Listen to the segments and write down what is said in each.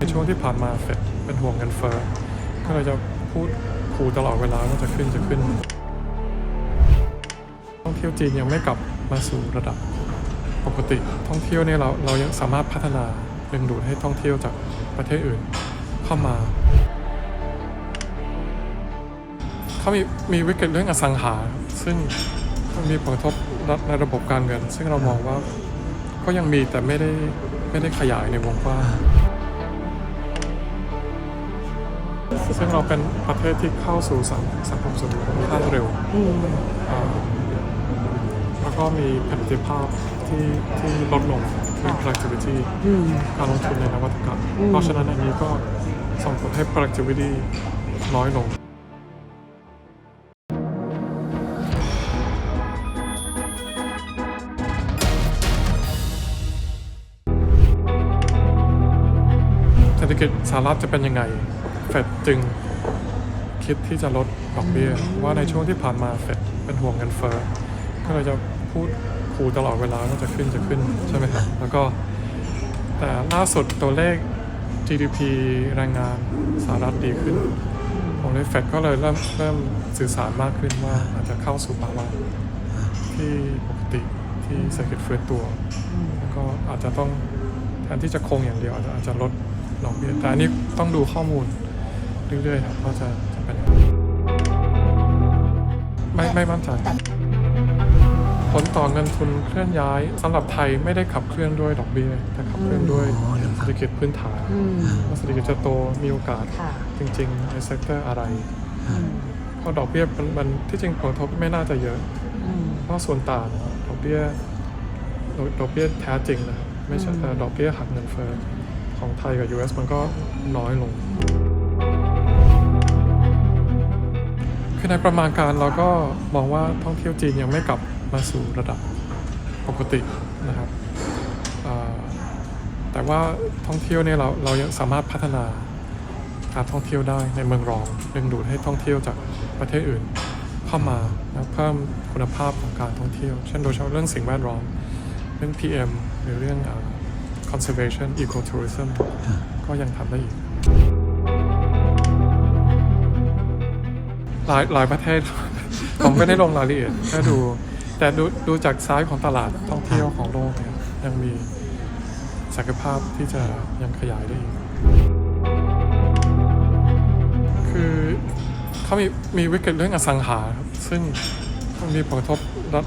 ในช่วงที่ผ่านมาเฟดเป็นห่วงเงินเฟ้อก็เลยจะพูดขู่ตลอดเวลาว่าจะขึ้นจะขึ้นท่องเที่ยวจีนยังไม่กลับมาสู่ระดับปกติท่องเที่ยวเนี่ยเราเรายังสามารถพัฒนาดึงดูดให้ท่องเที่ยวจากประเทศอื่นเข้ามาเขามีมีวิกฤตเรื่องอสังหา ซึ่งมีผลกระทบในระบบการเงิน ซึ่งเรามองว่าก็ยังมีแต่ไม่ได้ไม่ได้ขยายในวงกว้าง ซึ่งเราเป็นประเทศที่เข้าสู่สังสังคมส่วนบุคคลค่อนข้างเร็วอืมอ่าแล้วก็มีประสิทธิภาพที่ที่ลดลงคือ productivity อืมการลงทุนในนวัตกรรมอืมเพราะฉะนั้นอันนี้ก็ส่งผลให้ productivity น้อยลงเศรษฐกิจสหรัฐจะเป็นยังไง เฟดจึงคิดที่จะลดดอกเบี้ยว่าในช่วงที่ผ่านมาเฟดเป็นห่วงเงินเฟ้อก็เลยจะพูดขู่ตลอดเวลาว่าจะขึ้นจะขึ้นใช่ไหมครับแล้วก็แต่ล่าสุดตัวเลข GDP แรงงานสหรัฐดีขึ้นของเลยเฟดก็เลยเริ่มเริ่มสื่อสารมากขึ้นว่าอาจจะเข้าสู่ภาวะที่ปกติที่เศรษฐกิจฟื้นตัวแล้วก็อาจจะต้องแทนที่จะคงอย่างเดียวอาจจะอาจจะลดดอกเบี้ยแต่อันนี้ต้องดูข้อมูล เรื่อยๆครับว่าจะจะเป็นยังไงไม่ไม่มั่นใจผลต่อเงินทุนเคลื่อนย้ายสำหรับไทยไม่ได้ขับเคลื่อนด้วยดอกเบี้ยแต่ขับเคลื่อนด้วยเศรษฐกิจพื้นฐานอืม ว่าเศรษฐกิจจะโตมีโอกาสค่ะ จริง ๆ ในเซกเตอร์อะไรอืมเพราะดอกเบี้ยมันมันที่จริงผลกระทบไม่น่าจะเยอะ อืม เพราะส่วนต่างดอกเบี้ยดอกดอกเบี้ยแท้จริงนะครับไม่ใช่แต่ดอกเบี้ยหักเงินเฟ้อของไทยกับ US มันก็น้อยลง คือในประมาณการเราก็มองว่าท่องเที่ยวจีนยังไม่กลับมาสู่ระดับปกตินะครับแต่ว่าท่องเที่ยวเนี่ยเราเรายังสามารถพัฒนาการท่องเที่ยวได้ในเมืองรองดึงดูดให้ท่องเที่ยวจากประเทศอื่นเข้ามาแล้วเพิ่มคุณภาพของการท่องเที่ยว เช่นโดยเฉพาะเรื่องสิ่งแวดล้อมเรื่อง PM หรือเรื่อง conservation ecotourism ก็ยังทำได้อีก หลายหลายประเทศ ผมไม่ได้ลงรายละเอียดแค่ดู แต่ดูดูจากซ้ายของตลาดท่องเที่ยวของโลกเนี่ยยังมีศักยภาพที่จะยังขยายได้อีกคือเขามีมีวิกฤตเรื่องอสังหาครับซึ่งมันมีผลกระทบ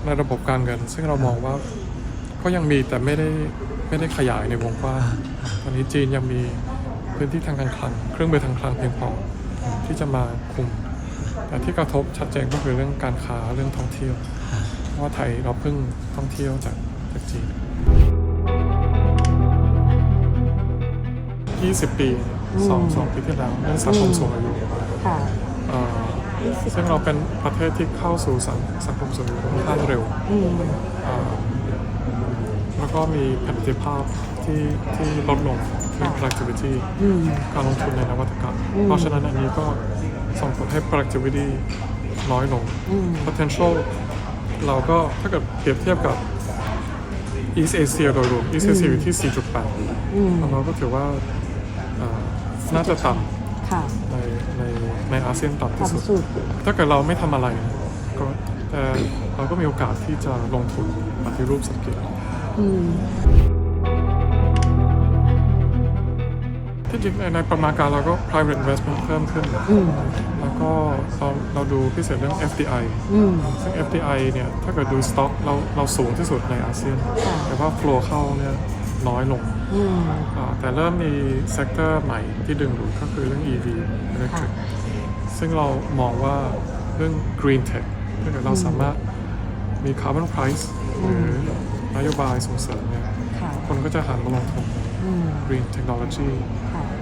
ในระบบการเงิน ซึ่งเรามองว่าก็ยังมีแต่ไม่ได้ไม่ได้ขยายในวงกว้างตอนนี้จีนยังมีพื้นที่ทางการคลัง เครื่องมือทางคลังเพียงพอที่จะมาคุม แต่ที่กระทบชัดเจนก็คือเรื่องการค้าเรื่องท่องเที่ยวเพราะว่าไทยเราเพิ่งท่องเที่ยวจากจากจีน 20 ปีสองสองปีที่แล้วเรื่องสังคมสูงอายุค่ะเอ่อซึ่งเราเป็นประเทศที่เข้าสู่สังสังคมสูงอายุค่อนข้างเร็วอืมเอ่อแล้วก็มีประสิทธิภาพที่ที่ลดลงคือ productivity อืมการลงทุนในนวัตกรรมอืมเพราะฉะนั้นอันนี้ก็ ส่งผลให้ productivity น้อยลงอืม potential เราก็ถ้าเกิดเปรียบเทียบกับ East Asia โดยรวม East Asia อยู่ที่ 4.8อืมของเราก็ถือว่าเอ่อน่าจะต่ค่ะำในในในอาเซียนต่ำที่สุดต่ำสุด ถ้าเกิดเราไม่ทำอะไรก็แต่เราก็มีโอกาสที่จะลงทุนปฏิรูปเศรษฐกิจ ที่จริงในในประมาณการเราก็ private investment เพิ่มขึ้น อืม แล้วก็เราเราดูพิเศษเรื่อง FDI อืม ซึ่ง FDI เนี่ยถ้าเกิดดูสต็อกเราเราสูงที่สุดในอาเซียน ค่ะ แต่ว่า flow เข้าเนี่ยน้อยลงอืม อ่าแต่เริ่มมีเซกเตอร์ใหม่ที่ดึงดูดก็คือเรื่อง EV electric ซึ่งเรามองว่าเรื่อง green tech ถ้าเกิดเราสามารถมี carbon price หรือนโยบายส่งเสริมเนี่ยค่ะ คนก็จะหันมาลงทุนในอืม green technology